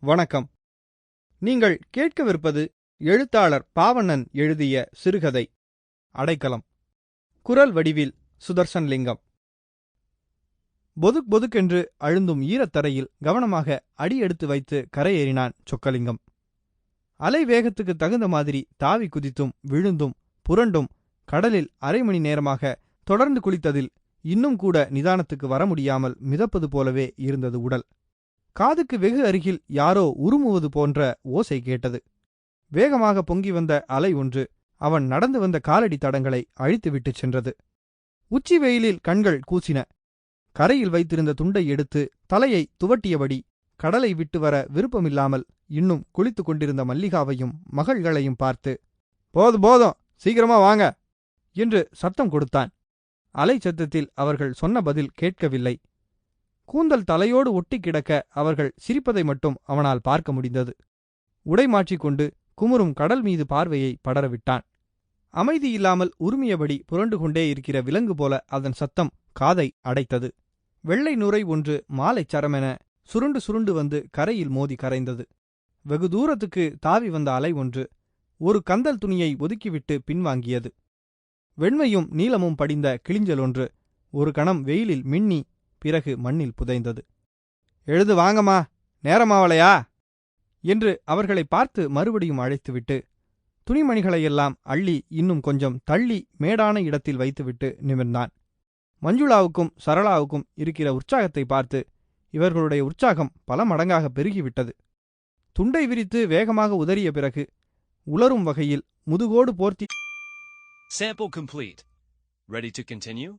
வணக்கம். நீங்கள் கேட்கவிருப்பது எழுத்தாளர் பாவண்ணன் எழுதிய சிறுகதை. அடைக்கலம். குரல் வடிவில் சுதர்சன் லிங்கம். பொதுக் பொதுக்கென்று அழுந்தும் ஈரத்தரையில் கவனமாக அடி எடுத்து வைத்து கரையேறினான் சொக்கலிங்கம். அலை வேகத்துக்கு தகுந்த மாதிரி தாவி குதித்தும் விழுந்தும் புரண்டும் கடலில் அரை மணி நேரமாக தொடர்ந்து குளித்ததில் இன்னும் கூட நிதானத்துக்கு வர முடியாமல் மிதப்பது போலவே இருந்தது உடல். காதுக்கு வெகு அருகில் யாரோ உருமுவது போன்ற ஓசை கேட்டது. வேகமாக பொங்கி வந்த அலை ஒன்று அவன் நடந்து வந்த காலடி தடங்களை அழித்துவிட்டுச் சென்றது. உச்சி வெயிலில் கண்கள் கூசின. கரையில் வைத்திருந்த துண்டை எடுத்து தலையை துவட்டியபடி கடலை விட்டு வர விருப்பமில்லாமல் இன்னும் குளித்துக் கொண்டிருந்த மல்லிகாவையும் மகள்களையும் பார்த்து போதும் போதும் சீக்கிரமா வாங்க என்று சத்தம் கொடுத்தான். அலை சத்தத்தில் அவர்கள் சொன்ன பதில் கேட்கவில்லை. கூந்தல் தலையோடு ஒட்டி கிடக்க அவர்கள் சிரிப்பதை மட்டும் அவனால் பார்க்க முடிந்தது. உடை மாற்றிக்கொண்டு குமுறும் கடல் மீது பார்வையை படரவிட்டான். அமைதி இல்லாமல் உருமியபடி புரண்டு கொண்டே இருக்கிற விலங்கு போல அதன் சத்தம் காதை அடைத்தது. வெள்ளை நுரை ஒன்று மாலைச் சரமென சுருண்டு சுருண்டு வந்து கரையில் மோதி கரைந்தது. வெகு தூரத்துக்கு தாவி வந்த அலை ஒன்று ஒரு கந்தல் துணியை ஒதுக்கிவிட்டு பின்வாங்கியது. வெண்மையும் நீலமும் படிந்த கிளிஞ்சல் ஒன்று ஒரு கணம் வெயிலில் மின்னி பிறகு மண்ணில் புதைந்தது எழுது வாங்கம்மா நேரமாவலையா என்று அவர்களை பார்த்து மறுபடியும் அழைத்துவிட்டு துணிமணிகளையெல்லாம் அள்ளி இன்னும் கொஞ்சம் தள்ளி மேடான இடத்தில் வைத்துவிட்டு நிமிர்ந்தான் மஞ்சுளாவுக்கும் சரளாவுக்கும் இருக்கிற உற்சாகத்தை பார்த்து இவர்களுடைய உற்சாகம் பல மடங்காக பெருகிவிட்டது துண்டை விரித்து வேகமாக உதறிய பிறகு உலரும் வகையில் முதுகோடு போர்த்தி Sample complete. Ready to continue?